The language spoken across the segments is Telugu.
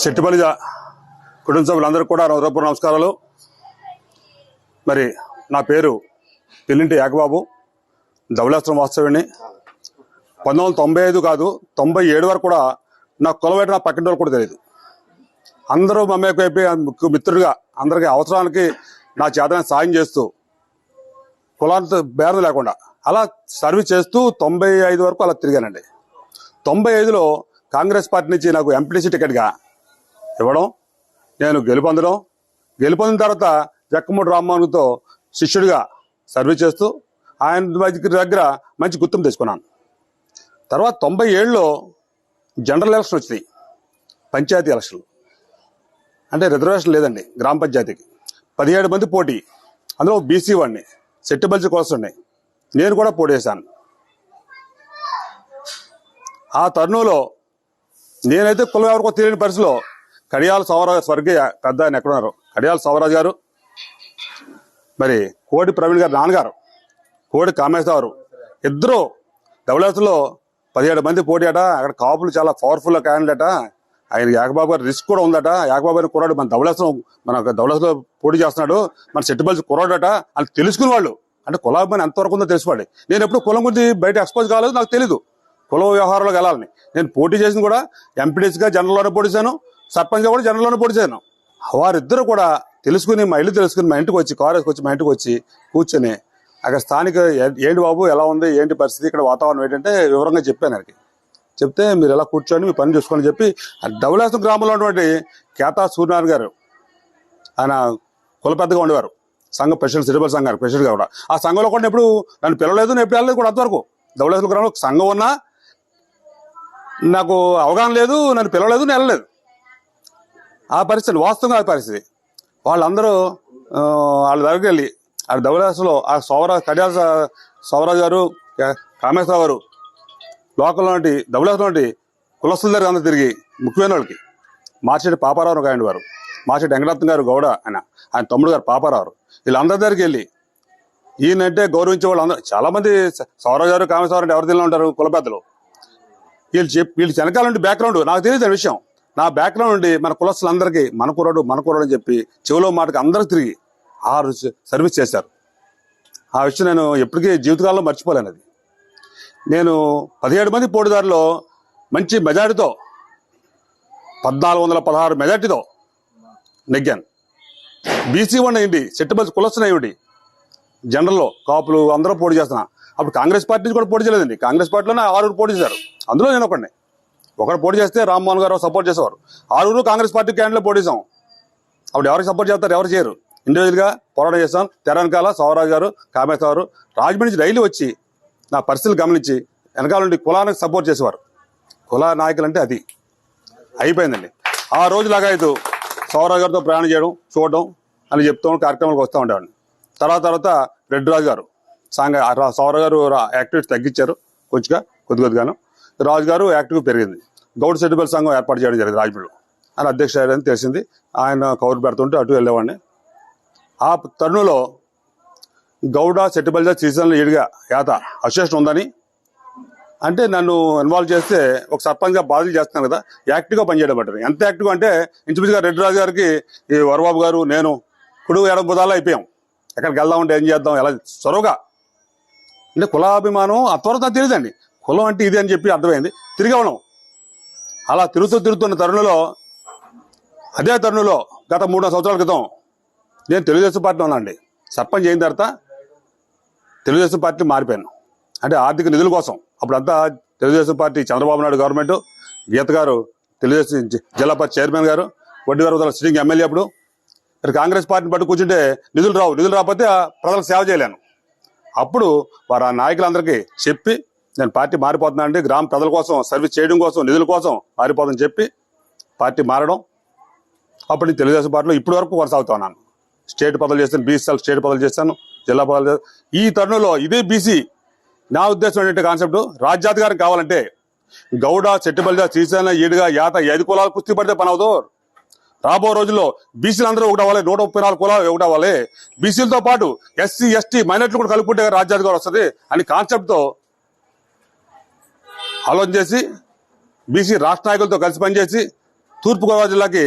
శెట్టిపల్లి కుటుంబ సభ్యులందరూ కూడా హృదయపూర్వ నమస్కారాలు. మరి నా పేరు పిల్లింటి యాగబాబు ధవళాస్త్రం వాస్తవ్యుని పంతొమ్మిది వందల తొంభై ఐదు కాదు తొంభై ఏడు వరకు కూడా నా కులవేట నా పక్కింటి వాళ్ళు కూడా తెలియదు. అందరూ మమ్మీ వైపు మిత్రుడిగా అందరికీ అవసరానికి నా చేతనే సాయం చేస్తూ కులాంత భేదం లేకుండా అలా సర్వీస్ చేస్తూ తొంభై ఐదు వరకు అలా తిరిగానండి. తొంభై ఐదులో కాంగ్రెస్ పార్టీ నుంచి నాకు ఎంపీటీసీ టికెట్గా ఇవ్వడం నేను గెలుపొందడం. గెలుపొందిన తర్వాత జక్కమూడి రామ్మోహన్తో శిష్యుడిగా సర్వీస్ చేస్తూ ఆయన దగ్గర దగ్గర మంచి గుర్తింపు తెచ్చుకున్నాను. తర్వాత తొంభై ఏడులో జనరల్ ఎలక్షన్ వచ్చింది. పంచాయతీ ఎలక్షన్లు అంటే రిజర్వేషన్ లేదండి గ్రామ పంచాయతీకి. పదిహేడు మంది పోటీ. అందులో బీసీ వాడిని సెట్టిబల్చి కోసం నేను కూడా పోటీ ఆ తరుణంలో నేనైతే కులం ఎవరికో తెలియని పరిస్థితిలో కడియాల సోమరాజు స్వర్గీయ పెద్ద ఆయన ఎక్కడున్నారు? కడియాల సోమరాజు గారు మరి కోడి ప్రవీణ్ గారు నాన్నగారు కోడి కామేశ్వరరావు ఇద్దరు ధవళేసులో పదిహేడు మంది పోటీ అక్కడ కాపులు చాలా పవర్ఫుల్ క్యాండిడేట్ ఆయన యాకబాబు గారు రిస్క్ కూడా ఉందట. యాకబాబు గారి కుర్రాడు మన ధవళేశ్వరం మన ధవళేశ్వరంలో పోటీ చేస్తున్నాడు. మన చెట్టుబల్సి కుర్రాడట అని తెలుసుకుని వాళ్ళు అంటే కులాభిమానం ఎంతవరకు ఉందో తెలుసుకోండి నేను ఎప్పుడు కులం గురించి బయట ఎక్స్పోజ్ కాలేదు నాకు తెలీదు. కుల వ్యవహారంలోకి వెళ్ళాలని. నేను పోటీ చేసింది కూడా ఎంపీడీసీగా జనరల్లోనే పోటీ చేశాను. సర్పంచ్గా కూడా జనరల్లోనే పోటీ చేశాను వారిద్దరు కూడా తెలుసుకుని మా ఇల్లు తెలుసుకుని మా ఇంటికి వచ్చి కారు వేసుకొచ్చి మా ఇంటికి వచ్చి కూర్చొని అక్కడ స్థానిక ఏ- ఏంటి బాబు ఎలా ఉంది ఏంటి పరిస్థితి ఇక్కడ వాతావరణం ఏంటంటే వివరంగా చెప్పాను ఆయనకి. చెప్తే మీరు ఎలా కూర్చొని మీ పని చూసుకోండి చెప్పి ఆ గ్రామంలో ఉన్నటువంటి కేతా సూర్యనారాయణ గారు ఆయన కుల పెద్దగా ఉండేవారు. సంఘం ప్రెసిడెంట్ సిరిబల్ సంఘానికి ప్రెసిడెంట్ కూడా. ఆ సంఘంలో కూడా ఎప్పుడు నన్ను పిలవలేదు నేను ఎప్పుడు వెళ్ళలేదు కూడా అంతవరకు. ధవళేశ్వర గ్రామంలో ఒక సంఘం ఉన్నా నాకు అవగాహన లేదు నన్ను పిలవలేదు నేను వెళ్ళలేదు. ఆ పరిస్థితి వాస్తవంగా ఆ పరిస్థితి. వాళ్ళందరూ వాళ్ళ దగ్గరికి వెళ్ళి ఆ ధవళేశ్వరలో ఆ సౌరాజ్ కడియాల సౌరాజ్ గారు కామేశ్వర గారు లోకల్ నుండి ధవళేశ్వరం కులస్తుల దగ్గర అందరూ తిరిగి ముఖ్యమైన వాళ్ళకి మార్చెట్టి పాపారావు ఒక ఆయన వారు మార్చెట్టి వెంకటరత్న గారు గౌడ ఆయన ఆయన తమ్ముడు గారు పాపారావు వీళ్ళందరి దగ్గరికి వెళ్ళి ఈయనంటే గౌరవించే వాళ్ళు అందరూ చాలా మంది సౌరాజ్ గారు కామేశ్వర ఎవరు ఉంటారు కుల పెద్దలు. వీళ్ళు చెప్పి వీళ్ళు వెనకాల నుండి బ్యాక్గ్రౌండ్ నాకు తెలియదు ఆ విషయం. నా బ్యాక్గ్రౌండ్ నుండి మన కులస్తులందరికీ మన కుర్రాడు మన కుర్రాడు అని చెప్పి చెవిలో మాటకి అందరికి తిరిగి ఆరు సర్వీస్ చేశారు. ఆ విషయం నేను ఎప్పటికీ జీవితకాలంలో మర్చిపోలేను అది. నేను పదిహేడు మంది పోటీదారులో మంచి మెజారిటీతో పద్నాలుగు వందల పదహారు మెజార్టీతో నెగ్గాను. బీసీ వన్ అయింది సెట్టుబల్స్ కులస్తున్న అయ్యండి జనరల్లో కాపులు అందరూ పోటీ చేస్తున్నా. అప్పుడు కాంగ్రెస్ పార్టీ నుంచి కూడా పోటీ చేయలేదండి. కాంగ్రెస్ పార్టీలోనే ఆరుగురు పోటీ చేశారు. అందులో నేను ఒకడిని. ఒకరు పోటీ చేస్తే రామ్మోహన్ గారు సపోర్ట్ చేసేవారు? ఆరుగురు కాంగ్రెస్ పార్టీ క్యాండిడేట్ పోటీ చేసాం అప్పుడు ఎవరికి సపోర్ట్ చేస్తారు? ఎవరు చేయరు. ఇండివిజువల్గా పోరాటం చేస్తాం. తెలంగాణ సౌరాజ్ గారు కామేశ్వర గారు రాజమండ్రి నుంచి రైలు వచ్చి నా పరిస్థితులు గమనించి వెనకాల నుండి కులానికి సపోర్ట్ చేసేవారు. కుల నాయకులు అంటే అది. అయిపోయిందండి. ఆ రోజు లాగాయతు సౌరాజ్ గారితో ప్రయాణం చేయడం చూడడం అని చెప్తూ కార్యక్రమాలకు వస్తూ ఉండేవాడిని. తర్వాత తర్వాత రెడ్డి రాజు గారు సాంగ రా- గారు యాక్టివిటీ తగ్గించారు కొద్దిగా కొద్ది కొద్దిగాను రాజు గారు యాక్టివ్ పెరిగింది. గౌడ్ సెటిబల్ సంఘం ఏర్పాటు చేయడం జరిగింది రాజమండ్రిలో ఆయన అధ్యక్షుడు అని తెలిసింది. ఆయన కౌరు పెడుతుంటే అటు వెళ్ళేవాడిని. ఆ తరుణంలో గౌడ సెటిబల్ సీజన్లో ఈడిగా యాత అసోసియేషన్ ఉందని. అంటే నన్ను ఇన్వాల్వ్ చేస్తే ఒక సర్పంచ్గా బాధలు చేస్తున్నాను కదా యాక్టివ్గా పనిచేయడం పట్టారు ఎంత యాక్టివ్ అంటే ఇంచుమించుగా రెడ్డి రాజు గారికి ఈ వరబాబు గారు నేను కుడు ఎడం బుధాలు అయిపోయాం. ఎక్కడికి వెళ్దామంటే ఏం చేద్దాం ఎలా చొరవగా అంటే కులాభిమానం ఆ నాకు తెలియదండి. కులం అంటే ఇది అని చెప్పి అర్థమైంది. తిరిగి ఉన్నాం అలా తిరుగుతూ తిరుగుతున్న తరుణంలో అదే తరుణంలో గత మూడు సంవత్సరాల క్రితం నేను తెలుగుదేశం పార్టీ ఉన్నానండి. సర్పంచ్ అయిన తర్వాత తెలుగుదేశం పార్టీ మారిపోయాను. అంటే ఆర్థిక నిధుల కోసం. అప్పుడంతా తెలుగుదేశం పార్టీ చంద్రబాబు నాయుడు గవర్నమెంట్ గీత గారు తెలుగుదేశం జిల్లా చైర్మన్ గారు వడ్డీ గారు సిట్టింగ్ ఎమ్మెల్యే అప్పుడు. కాంగ్రెస్ పార్టీని పట్టు కూర్చుంటే నిధులు రావు. నిధులు రాకపోతే ప్రజలకు సేవ చేయలేను. అప్పుడు వారు ఆ నాయకులందరికీ చెప్పి నేను పార్టీ మారిపోతున్నా అండి గ్రామ ప్రజల కోసం సర్వీస్ చేయడం కోసం నిధుల కోసం మారిపోతుందని చెప్పి పార్టీ మారడం. అప్పటి తెలుగుదేశం పార్టీలో ఇప్పటి వరకు కొనసాగుతా ఉన్నాను. స్టేట్ పదవులు చేస్తాను బీసీఎల్ స్టేట్ పదవులు చేస్తాను జిల్లా పదవులు చేస్తాను. ఈ తరుణంలో ఇదే బీసీ నా ఉద్దేశం ఏంటంటే కాన్సెప్ట్ రాజ్యాధికారం కావాలంటే గౌడ చెట్టుబల్లిగా శ్రీశైల ఈడుగా యాత ఐదు కులాలు కుస్తీ పడితే పని అవుతావు రాబో రోజుల్లో బీసీలు అందరూ ఒకటి అవ్వాలి నూట ముప్పై నాలుగు కులాలు ఒకటి అవ్వాలి. బీసీలతో పాటు ఎస్సీ ఎస్టీ మైనార్టీలు కూడా కలుపుకుంటే రాజ్యాధికారం వస్తుంది అని కాన్సెప్ట్తో ఆలోచన చేసి బీసీ రాష్ట్ర నాయకులతో కలిసి పనిచేసి తూర్పుగోదావరి జిల్లాకి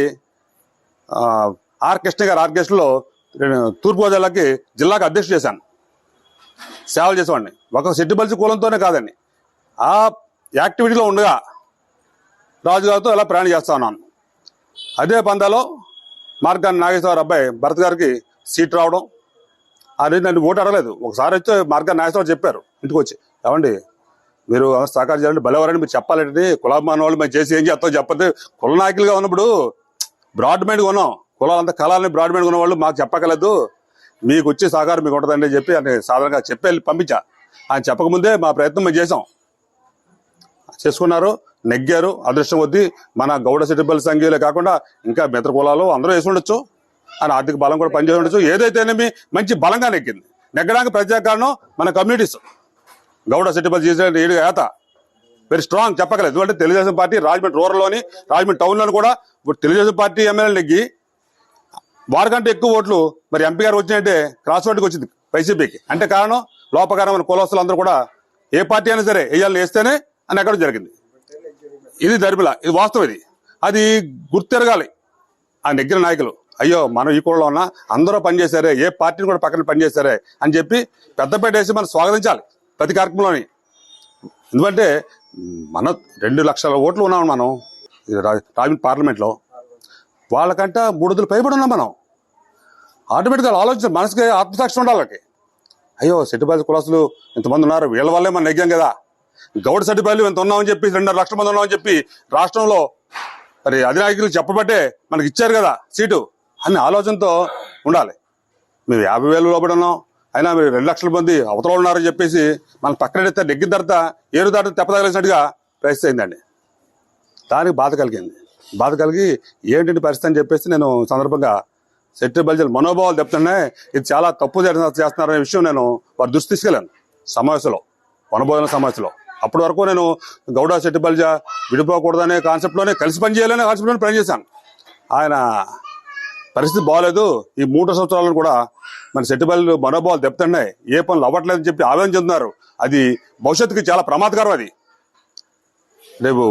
ఆర్ కృష్ణ గారు ఆర్కెస్ట్రాలో తూర్పుగోదావరి జిల్లాకి జిల్లాకి అధ్యక్షుడు చేశాను. సేవలు చేసేవాడిని. ఒక సెట్టిబల్సి కులంతోనే కాదండి. ఆ యాక్టివిటీలో ఉండగా రాజుగారితో ఇలా ప్రయాణం చేస్తా ఉన్నాను. అదే పందాలో మార్గాన్ని నాగేశ్వర అబ్బాయి భరత్ గారికి సీట్ రావడం అది నన్ను ఓటు అడగలేదు. ఒకసారి వచ్చి మార్గాన్ని నాగేశ్వర చెప్పారు ఇంటికి వచ్చి ఏమండి మీరు సహకారం చేయాలంటే బలవరని మీరు చెప్పాలంటే కులాభిమాన వాళ్ళు మేము చేసి ఏం చేస్తాం చెప్పద్దు కుల నాయకులుగా ఉన్నప్పుడు బ్రాడ్ మైండ్గా ఉన్నాం కులాలంతా కళాలని బ్రాడ్ మైండ్గా ఉన్న వాళ్ళు మాకు చెప్పగలదు మీకు వచ్చి సహకారం మీకు ఉంటుందండి చెప్పి అని సాధారణంగా చెప్పి వెళ్ళి పంపించా. ఆయన చెప్పకముందే మా ప్రయత్నం మేము చేసాం చేసుకున్నారు నెగ్గారు అదృష్టం వద్ది మన గౌడ సిటిబల్ సంఘీయులే కాకుండా ఇంకా మిత్ర కులాలు అందరూ వేసి ఉండొచ్చు. ఆయన ఆర్థిక బలం కూడా పనిచేసి ఉండొచ్చు. ఏదైతేనేమి మంచి బలంగా నెగ్గింది నెగ్గడానికి ప్రత్యేక కారణం మన కమ్యూనిటీస్. గౌడ సెట్టిపల్లి చేసిన ఏడు ఏత. వెరీ స్ట్రాంగ్ చెప్పగలేదు ఎందుకంటే తెలుగుదేశం పార్టీ రాజమండ్రి రూరల్లోని రాజమండ్రి టౌన్లోని కూడా ఇప్పుడు తెలుగుదేశం పార్టీ ఎమ్మెల్యే నెగ్గి వారికంటే ఎక్కువ ఓట్లు మరి ఎంపీ గారు వచ్చినట్టే క్రాస్ రోడ్కి వచ్చింది వైసీపీకి. అంటే కారణం లోపకారమైన కులస్తులు అందరూ కూడా ఏ పార్టీ అయినా సరే వేయాలని వేస్తేనే అని ఎక్కడ జరిగింది. ఇది దరిమిల ఇది వాస్తవం ఇది. అది గుర్తెరగాలి. ఆ నెగ్గిన నాయకులు అయ్యో మనం ఈ కూడలో ఉన్నా అందరూ పనిచేశారే ఏ పార్టీని కూడా పక్కన పనిచేశారే అని చెప్పి పెద్దపేట వేసి మనం స్వాగతించాలి. ప్రతి కార్యక్రమంలోని. ఎందుకంటే మన రెండు లక్షల ఓట్లు ఉన్నాం మనం రాజమండ్రి పార్లమెంట్లో. వాళ్ళకంట మూడు వందలు పైబడి ఉన్నాం మనం. ఆటోమేటిక్గా ఆలోచించాలి మనసుకి ఆత్మసాక్షి ఉండాలి వాళ్ళకి. అయ్యో సెట్టిపల్లి కులాసులు ఇంతమంది ఉన్నారు? వీళ్ళ వల్లే మనం నెగ్గాం కదా. గౌడ సెట్టిపల్లి ఇంత ఉన్నామని చెప్పి రెండున్నర లక్షల మంది ఉన్నామని చెప్పి రాష్ట్రంలో మరి అధినాయకులు చెప్పబట్టే మనకి ఇచ్చారు కదా సీటు అనే ఆలోచనతో ఉండాలి. మేము యాభై వేలు లోపడి ఉన్నాం. అయినా మీరు రెండు లక్షల మంది అవతల ఉన్నారని చెప్పేసి మన పక్కన నెగ్గిన తర్వాత ఏరు దాటి తెప్పదగలిసినట్టుగా పరిస్థితి అయిందండి దానికి బాధ కలిగింది. బాధ కలిగి ఏంటంటే పరిస్థితి అని చెప్పేసి నేను సందర్భంగా శెట్టి బల్జల మనోభావాలు చెప్తున్నాయి ఇది చాలా తప్పు చేస్తున్నారనే విషయం నేను వారు దృష్టి తీసుకెళ్ళాను సమావేశంలో వనభోజన సమావేశంలో. అప్పటి వరకు నేను గౌడ శెట్టి బల్జ విడిపోకూడదనే కాన్సెప్ట్లోనే కలిసి పనిచేయాలనే కాన్సెప్ట్లోనే పనిచేశాను ఆయన పరిస్థితి బాగోలేదు ఈ మూడు సంవత్సరాలను కూడా మన సెట్టిబల్లి మనోభావాలు దెబ్బతున్నాయి. ఏ పనులు అవ్వట్లేదని చెప్పి ఆవేదన చెందుతున్నారు. అది భవిష్యత్తుకి చాలా ప్రమాదకరం అది. రేపు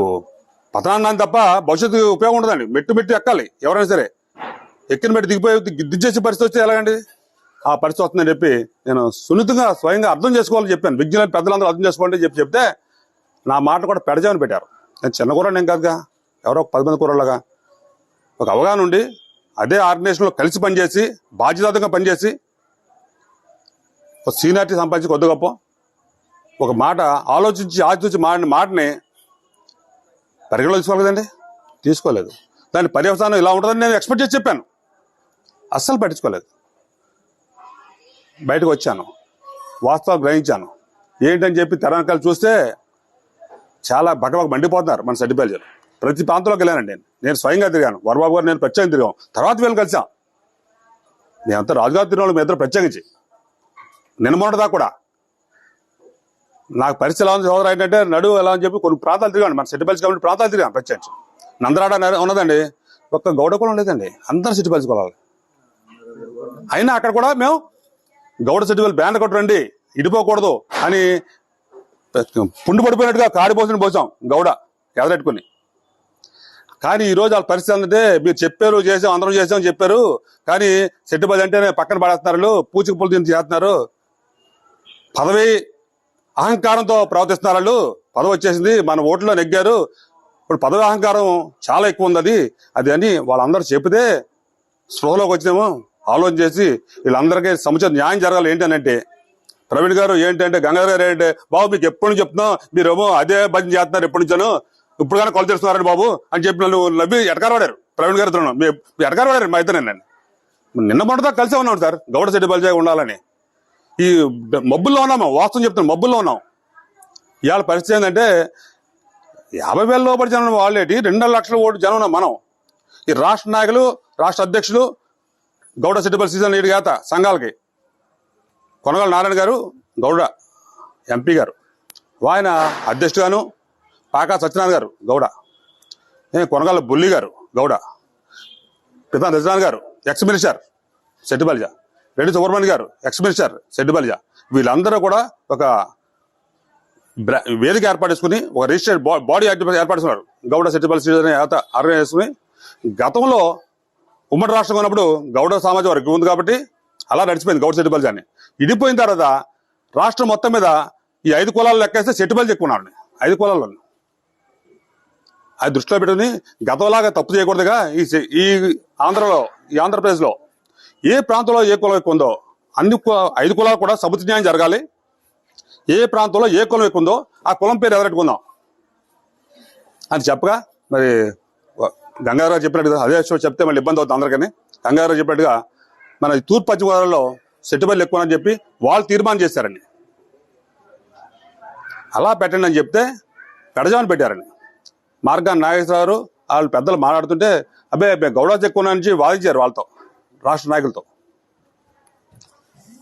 పతనాన్ని తప్ప భవిష్యత్తు ఉపయోగం ఉండదండి. మెట్టు మెట్టు ఎక్కాలి ఎవరైనా సరే. ఎక్కిన మెట్టు దిగిపోయి దించేసే పరిస్థితి వస్తే ఎలాగండి? ఆ పరిస్థితి వస్తుందని చెప్పి నేను సున్నితంగా స్వయంగా అర్థం చేసుకోవాలని చెప్పాను. విజ్ఞాన పెద్దలందరూ అర్థం చేసుకోండి చెప్పి చెప్తే నా మాట కూడా పెడజామని పెట్టారు. నేను చిన్న కూర నేను కాదుగా ఎవరో ఒక పది మంది కూరలాగా. ఒక అవగాహన ఉండి అదే ఆర్గనైజేషన్లో కలిసి పనిచేసి బాధ్యతగా పనిచేసి ఒక సీనియారిటీ సంపాదించి కొద్ది గొప్ప. ఒక మాట ఆలోచించి ఆలోచించి మాడిన మాటని పరిగణలో తీసుకోలేదండి తీసుకోలేదు. దాని పర్యవసానం ఇలా ఉంటుందని నేను ఎక్స్పెక్ట్ చేసి చెప్పాను. అస్సలు పట్టించుకోలేదు. బయటకు వచ్చాను. వాస్తవాలు గ్రహించాను. ఏంటని చెప్పి తెరంకాయలు చూస్తే చాలా బట్టబాకు మండిపోతున్నారు మన సర్టిఫికేట్ ప్రతి ప్రాంతంలోకి వెళ్ళానండి నేను. నేను స్వయంగా తిరిగాను. వరబాబు గారు నేను ప్రత్యేకంగా తిరిగాం తర్వాత వీళ్ళు కలిసాం. మేమంతా రాజుగారు తిరిగిన వాళ్ళు మీ ఇద్దరు ప్రత్యేకించి. నిన్న మొన్నటిదా కూడా. నాకు పరిస్థితి ఎలా ఉంది సోదరు ఏంటంటే నడు ఎలా అని చెప్పి కొన్ని ప్రాంతాలు తిరిగాను. మన సిటీ కాబట్టి ప్రాంతాలు తిరిగాను ప్రత్యేకించి నందరాడ ఉన్నదండి. ఒక్క గౌడ కులం లేదండి. అందరు సిటీపల్స్ కులాలు. అయినా అక్కడ కూడా మేము గౌడ సిటీపల్లి బ్యాండ్ కొట్టు రండి ఇడిపోకూడదు అని పుండు పడిపోయినట్టుగా కాడిపోసిన పోసాం గౌడ ఎదరెట్టుకుని. కానీ ఈరోజు వాళ్ళ పరిస్థితి ఏంటంటే మీరు చెప్పారు చేసాం అందరం చేసాం చెప్పారు. కానీ సెట్టుబడి అంటేనే పక్కన పడేస్తున్నారు పూచిక పూలు తిని చేస్తున్నారు. పదవి అహంకారంతో ప్రవర్తిస్తున్నారు వాళ్ళు పదవి వచ్చేసింది మన ఓట్లో నెగ్గారు. ఇప్పుడు పదవి అహంకారం చాలా ఎక్కువ ఉంది అది అది అని వాళ్ళందరూ చెబితే స్పృహలోకి వచ్చినాము. ఆలోచన చేసి వీళ్ళందరికీ సముచిత న్యాయం జరగాలి ఏంటనంటే ప్రవీణ్ గారు ఏంటంటే గంగాధర్ గారు ఏంటంటే బాబు మీకు ఎప్పటి నుంచి చెప్తున్నాం మీరేమో అదే భజన చేస్తున్నారు ఎప్పటి నుంచాను. ఇప్పుడు కానీ కొలు తెస్తున్నారండి బాబు అని చెప్పి నన్ను నవ్వి ఎటకారవాడారు ప్రవీణ్ గారు మీ ఎటకారవాడారు మా ఇద్దరు నేను నిన్న మొన్నదా కలిసే ఉన్నాం సార్. గౌడ సెట్టి బలిజాయి ఉండాలని. ఈ మబ్బుల్లో ఉన్నాము వాస్తవం చెప్తున్నాం మబ్బుల్లో ఉన్నాం. ఇవాళ పరిస్థితి ఏంటంటే యాభై వేల లోపల జనం వాళ్ళేటి రెండు లక్షల ఓటు జనం ఉన్నాం మనం. ఈ రాష్ట్ర నాయకులు రాష్ట్ర అధ్యక్షులు గౌడ సెట్టిపల్లి సీజన్ లీడ్ గాత సంఘాలకి. కొనగల నారాయణ గారు గౌడ ఎంపీ గారు. ఆయన అధ్యక్షుడుగాను పాకా సత్యనారాయణ గారు గౌడ. ఏ కొనగల బుల్లి గారు Goud. Pitha Satyanarayana garu ex minister Settibalija Reddy Subrahmanya garu ex minister Settibalija వీళ్ళందరూ కూడా ఒక బ్రా- వేదిక ఏర్పాటు చేసుకుని ఒక రిజిస్టర్డ్ బాడీ ఏర్పాటు చేసుకున్నారు. గౌడ సెట్టిబల్ సీజన్ ఆర్గనైజ్ చేసుకుని గతంలో ఉమ్మడి రాష్ట్రం ఉన్నప్పుడు గౌడ సమాజం వరకు ఉంది కాబట్టి అలా నడిచిపోయింది గౌడ సెట్టిపల్లి అని. ఇడిపోయిన తర్వాత రాష్ట్రం మొత్తం మీద ఈ ఐదు కులాలు లెక్కేస్తే సెట్టిపల్లి ఎక్కువ ఐదు కులాల్లో. అది దృష్టిలో పెట్టుకుని గతంలాగా తప్పు చేయకూడదుగా ఈ ఈ ఆంధ్రలో ఈ ఆంధ్రప్రదేశ్లో ఏ ప్రాంతంలో ఏ కులం ఎక్కువ ఉందో అన్ని ఐదు కులాలు కూడా సముచిత న్యాయం జరగాలి. ఏ ప్రాంతంలో ఏ కులం ఎక్కువ ఉందో ఆ కులం పేరు ఎదరెట్టుకుందాం అని చెప్పగా మరి గంగారావు చెప్పినట్టుగా అదే విషయం చెప్తే మళ్ళీ ఇబ్బంది అవుతుంది అందరికని. గంగారావు చెప్పినట్టుగా మన తూర్పు పశ్చిమ గోదావరిలో సెట్టుబడులు ఎక్కువ అని చెప్పి వాళ్ళు తీర్మానం చేశారండి. అలా పెట్టండి అని చెప్తే పెడజామని పెట్టారండి. మార్గాన్ని నాగేశ్వరరావు వాళ్ళు పెద్దలు మాట్లాడుతుంటే అబ్బాయి అబ్బే గౌడాస్ ఎక్కువ నుంచి వాదించారు వాళ్ళతో. రాష్ట్ర నాయకులతో.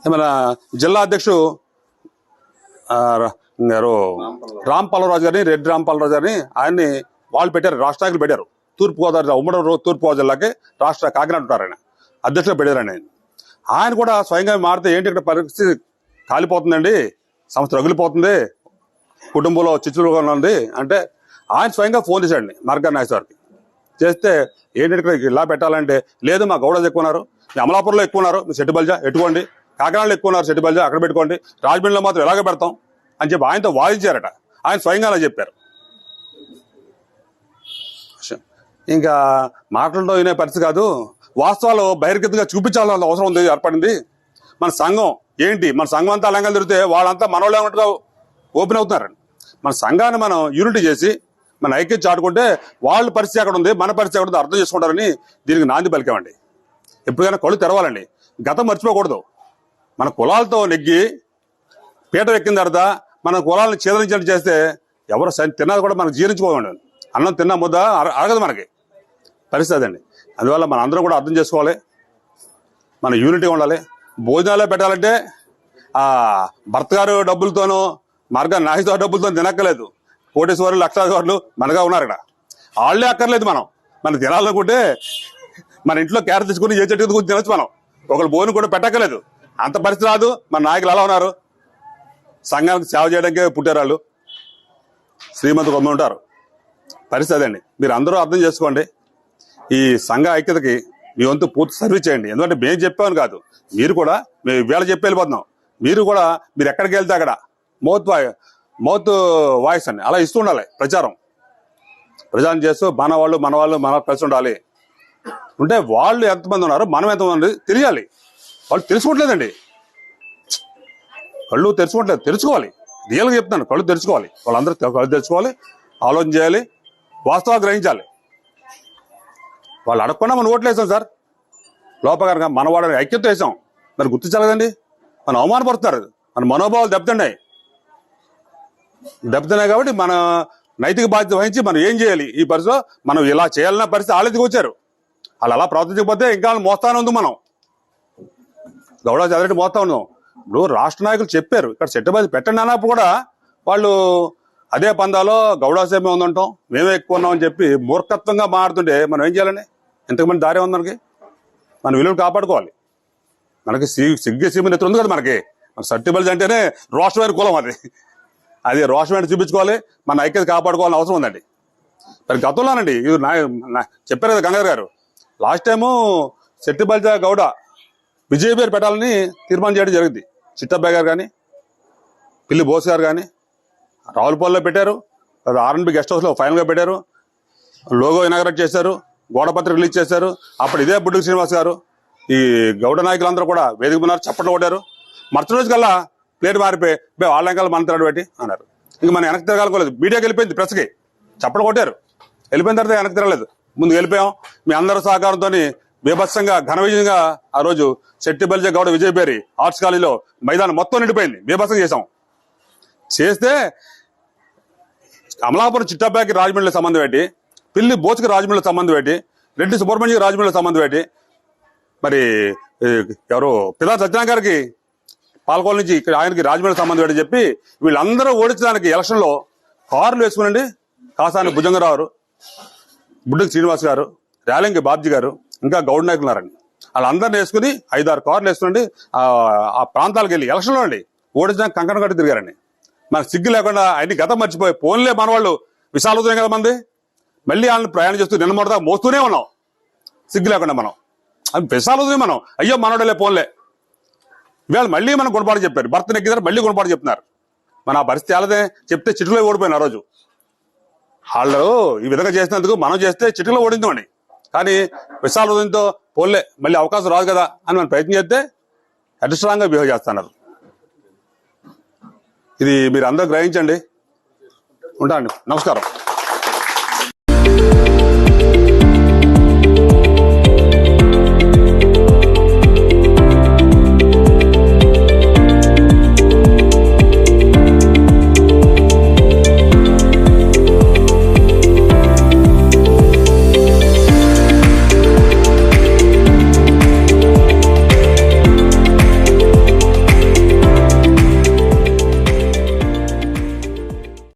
మన జిల్లా అధ్యక్షుడు రాంపాలరాజు గారిని రెడ్డి రాంపాలరాజు గారిని ఆయన్ని వాళ్ళు పెట్టారు రాష్ట్ర నాయకులు పెట్టారు. తూర్పు గోదావరి ఉమ్మడి రో- తూర్పు గోదావరి జిల్లాకి రాష్ట్ర కాకినాడ ఉంటారు ఆయన. అధ్యక్షుడు పెట్టారు ఆయన. ఆయన కూడా స్వయంగా మారితే ఏంటి ఇక్కడ పరిస్థితి? కాలిపోతుందండి సంస్థ రగిలిపోతుంది కుటుంబంలో చిచ్చులుగా ఉంది అంటే ఆయన స్వయంగా ఫోన్ చేశాడండి మార్గా నాగేశ్వరకి చేస్తే ఏంటి ఇక్కడ ఇలా పెట్టాలంటే? లేదు మా గౌడలు ఎక్కువ ఉన్నారు. మీ అమలాపురంలో ఎక్కువ ఉన్నారు. సెట్టు బల్జా ఎట్టుకోండి. కాకినాడలో ఎక్కువ ఉన్నారు సెట్టిబల్జా అక్కడ పెట్టుకోండి. రాజమండ్రిలో మాత్రం ఎలాగ పెడతాం అని చెప్పి ఆయనతో వాదించారట. ఆయన స్వయంగా అలా చెప్పారు. ఇంకా మాటలతో వినే పరిస్థితి కాదు. వాస్తవాలు బహిర్గతంగా చూపించాల్సిన అవసరం ఉంది ఏర్పడింది. మన సంఘం ఏంటి? మన సంఘం అంతా అలంగా తిరిగితే వాళ్ళంతా మనోళ్ళు ఏమంటగా ఓపెన్ అవుతున్నారండి. మన సంఘాన్ని మనం యూనిటీ చేసి మన ఐక్యత చాటుకుంటే వాళ్ళ పరిస్థితి అక్కడ ఉంది? మన పరిస్థితి అక్కడ ఉంది అర్థం చేసుకుంటారని దీనికి నాంది పలికామండి. ఎప్పుడైనా కళ్ళు తెరవాలండి. గతం మర్చిపోకూడదు. మన కులాలతో నెగ్గి పీట ఎక్కిన తర్వాత మన కులాలను ఛేదరించినట్టు చేస్తే ఎవరు సరి- తిన్నది కూడా మనకు జీర్ణించుకోవండి అన్నం తిన్న ముద్ద అర- అరగదు మనకి. పరిస్థితి అండి అందువల్ల మన అందరం కూడా అర్థం చేసుకోవాలి. మన యూనిటీ ఉండాలి. భోజనాలే పెట్టాలంటే భర్త గారు డబ్బులతోనూ మార్గ నాయకుల డబ్బులతో తినక్కలేదు కోటేశ్వరులు లక్షాధికారులు మనగా ఉన్నారు ఇక్కడ. వాళ్ళే అక్కర్లేదు మనం. మనం తినాలనుకుంటే మన ఇంట్లో క్యారెట్ తీసుకుని ఏ చెట్టు తినొచ్చు మనం. ఒకళ్ళు భోజనం కూడా పెట్టక్కలేదు అంత పరిస్థితి రాదు. మన నాయకులు అలా ఉన్నారు? సంఘానికి సేవ చేయడానికే పుట్టారు వాళ్ళు. శ్రీమంతు కొంత ఉంటారు. పరిస్థితి అదండి మీరు అందరూ అర్థం చేసుకోండి. ఈ సంఘ ఐక్యతకి మీ వంతు పూర్తి సర్వీస్ చేయండి. ఎందుకంటే మేము చెప్పామని కాదు. మీరు కూడా మేము వేళ చెప్పి వెళ్ళిపోతున్నాం. మీరు కూడా మీరు ఎక్కడికి వెళ్తే అక్కడ మోత్వా మౌత్ వాయిస్ అని. అలా ఇస్తూ ఉండాలి ప్రచారం. ప్రచారం చేస్తూ మన వాళ్ళు మన వాళ్ళు మన కలిసి ఉండాలి. ఉంటే వాళ్ళు ఎంతమంది ఉన్నారు మనం ఎంతమంది తెలియాలి. వాళ్ళు తెలుసుకోవట్లేదండి. కళ్ళు తెరుచుకోవట్లేదు. తెలుసుకోవాలి రియల్గా చెప్తున్నాను. కళ్ళు తెరుచుకోవాలి. వాళ్ళందరూ కళ్ళు తెరుచుకోవాలి. ఆలోచన చేయాలి. వాస్తవాలు గ్రహించాలి. వాళ్ళు అడగకుండా మనం ఓట్లు వేసాం సార్. లోపగారు మన వాళ్ళని ఐక్యత వేసాం. మరి గుర్తించాలి కదండి మనం అవమానపడుతున్నారు మన మనోభావాలు దెబ్బతిన్నాయి. దెబ్బతిన్నాయి కాబట్టి మన నైతిక బాధ్యత వహించి మనం ఏం చేయాలి? ఈ పరిస్థితిలో మనం ఇలా చేయాలన్న పరిస్థితి ఆలోచనకు వచ్చారు. వాళ్ళు అలా ప్రవర్తించకపోతే ఇంకా మోస్తానే ఉంది మనం. గౌడ చదివినట్టు మోస్తా ఉన్నాం. ఇప్పుడు రాష్ట్ర నాయకులు చెప్పారు. ఇక్కడ చెట్టుబడి పెట్టండి అన్నప్పుడు కూడా వాళ్ళు అదే పందాలో గౌడాసేమే ఉందంటాం. మేమే ఎక్కువ ఉన్నామని చెప్పి మూర్ఖత్వంగా మారుతుంటే మనం ఏం చేయాలని ఎంతమంది దారి ఉంది మనకి? మన విలువలు కాపాడుకోవాలి. మనకి సి- సిగ్గు సీమ ఎత్తు ఉంది కదా మనకి. మన సర్టిబల్స్ అంటేనే రోషమైన కులం అది. అది రోషమైన చూపించుకోవాలి మన ఐక్యత కాపాడుకోవాలని అవసరం ఉందండి. మరి గతంలోనండి ఇది నా చెప్పారు కదా గంగాధర్ గారు లాస్ట్ టైము సెట్టిబల్జ గౌడ విజయ్ పేరు పెట్టాలని తీర్మానం చేయడం జరిగింది. చిట్టబ్బాయి గారు కానీ పిల్లి బోస్ గారు కానీ రావులపల్లిలో పెట్టారు ఆర్ఎన్బి గెస్ట్ హౌస్లో ఫైనల్గా పెట్టారు లోగో ఇనాగరేట్ చేశారు గోడపత్రిక రిలీజ్ చేశారు అప్పుడు ఇదే బుడ్డుకు శ్రీనివాస్ గారు ఈ గౌడ నాయకులందరూ కూడా వేదిక ఉన్నారు చప్పట్లు కొట్టారు. మరుసటి రోజు కల్లా ప్లేట్ మారిపోయి బే వాళ్ళ వెనకాల మన తిరగడం పెట్టి అన్నారు. ఇంక మనం వెనక్కి తిరగాలకోలేదు మీడియాకి వెళ్ళిపోయింది ప్రెస్కి. చప్పట కొట్టారు. వెళ్ళిపోయిన తర్వాత వెనక్కి తిరగలేదు. ముందు వెళ్ళిపోయాం. మీ అందరి సహకారంతో బీభత్సంగా ఘన విజయంగా ఆ రోజు శెట్టి బలిజ గౌడ విజయపేరి ఆర్ట్స్ కాలేజీలో మైదానం మొత్తం నిండిపోయింది. బీభత్సం చేసాం చేస్తే అమలాపురం చిట్టాబ్యాకి రాజమండ్రిలో సంబంధం పెట్టి పిల్లి బోచ్కి రాజమండ్రిలో సంబంధం పెట్టి రెడ్డి సుబ్రహ్మణ్యం రాజమండ్రిలో సంబంధం పెట్టి మరి ఎవరు? పిదా సత్యనారాయణ గారికి పాల్గొల నుంచి ఇక్కడ ఆయనకి రాజమండ్రి సంబంధం అని చెప్పి వీళ్ళందరూ ఓడించడానికి ఎలక్షన్లో కార్లు వేసుకునండి. కాసాని భుజంగరావు బుడ్డకి శ్రీనివాస్ గారు ర్యాలింగి బాబ్జీ గారు ఇంకా గౌడ్ నాయకులు ఉన్నారండి. వాళ్ళందరిని వేసుకుని ఐదారు కార్లు వేసుకునండి. ఆ ప్రాంతాలకు వెళ్ళి ఎలక్షన్లో అండి. ఓడించడానికి కంకణం కట్టి తిరిగారండి. మనకు సిగ్గు లేకుండా అన్ని గతం మర్చిపోయి ఫోన్లే మన వాళ్ళు విశాలవుతున్నాయి కదా మంది. మళ్ళీ వాళ్ళని ప్రయాణం చేస్తూ నిన్న మొదట మోస్తూనే ఉన్నాం. సిగ్గు లేకుండా మనం. అది విశాలవుతున్నాయి మనం. అయ్యో మనోడలే పోన్లే. ఇవాళ మళ్ళీ మనం గుణపాఠం చెప్పారు. భర్త నెగ్గిదారు మళ్ళీ గుణపాఠం చెప్తున్నారు. మన ఆ పరిస్థితి అలాదే చెప్తే చిట్టులో ఓడిపోయిన ఆ రోజు. వాళ్ళు ఈ విధంగా చేసినందుకు మనం చేస్తే చిట్టులో ఓడిందామని కానీ విశాల ఉదయంతో పోలే మళ్ళీ అవకాశం రాదు కదా అని మనం ప్రయత్నం చేస్తే అడిస్ట్రాంగ్గా బిహేవ్ చేస్తున్నారు. ఇది మీరు అందరూ గ్రహించండి. ఉంటాను నమస్కారం.